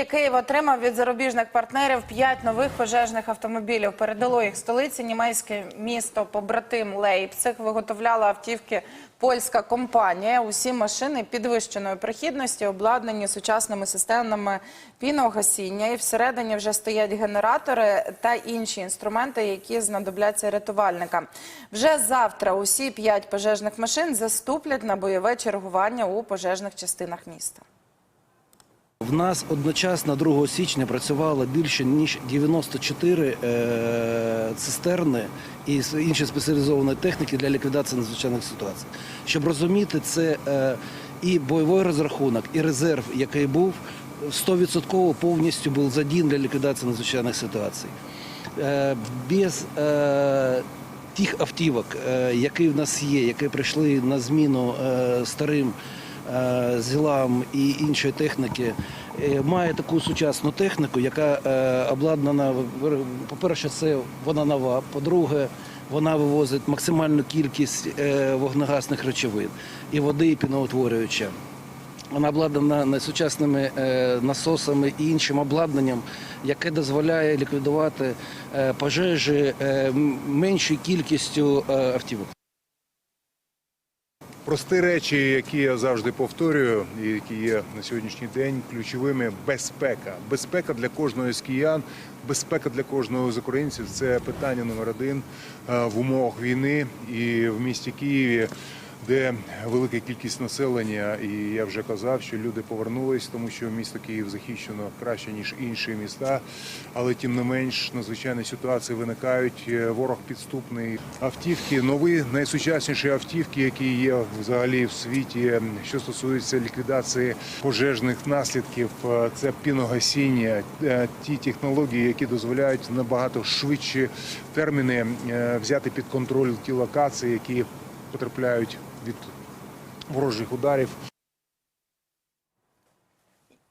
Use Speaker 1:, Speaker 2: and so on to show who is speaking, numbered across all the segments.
Speaker 1: І Київ отримав від зарубіжних партнерів п'ять нових пожежних автомобілів. Передало їх столиці німецьке місто побратим Лейпциг. Виготовляла автівки польська компанія. Усі машини підвищеної прохідності обладнані сучасними системами піногасіння. І всередині вже стоять генератори та інші інструменти, які знадобляться рятувальникам. Вже завтра усі п'ять пожежних машин заступлять на бойове чергування у пожежних частинах міста.
Speaker 2: Нас одночасно 2 січня працювало більше ніж 94 е, цистерни і інші спеціалізованої техніки для ліквідації надзвичайних ситуацій. Щоб розуміти, це е, і бойовий розрахунок, і резерв, який був 100% повністю був задіян для ліквідації надзвичайних ситуацій. Е, без тих автівок, які в нас є, які прийшли на зміну старим зілам і іншої техніки, е, має таку сучасну техніку, яка е, обладнана, по-перше, це вона нова, по-друге, вона вивозить максимальну кількість е, вогнегасних речовин і води, і піноутворююча. Вона обладнана найсучасними е, насосами і іншим обладнанням, яке дозволяє ліквідувати е, пожежі е, меншою кількістю е, автівок.
Speaker 3: Прості речі, які я завжди повторюю, і які є на сьогоднішній день ключовими безпека. Безпека для кожного з киян, безпека для кожного з українців це питання номер один е, в умовах війни і в місті Києві. Де велика кількість населення, і я вже казав, що люди повернулись, тому що місто Київ захищено краще ніж інші міста. Але тим не менш надзвичайні ситуації виникають. Е, Ворог підступний. Автівки нові, найсучасніші автівки, які є взагалі в світі, що стосується ліквідації пожежних наслідків. е, Це піногасіння, е, ті технології, які дозволяють набагато швидші терміни взяти під контроль ті локації, які потрапляють від ворожих ударів.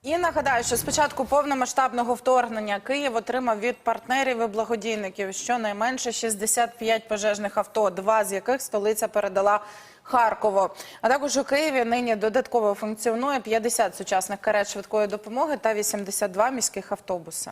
Speaker 1: І нагадаю, що спочатку повномасштабного вторгнення Київ отримав від партнерів і благодійників щонайменше 65 пожежних авто, два з яких столиця передала Харкову. А також у Києві нині додатково функціонує 50 сучасних карет швидкої допомоги та 82 міських автобуси.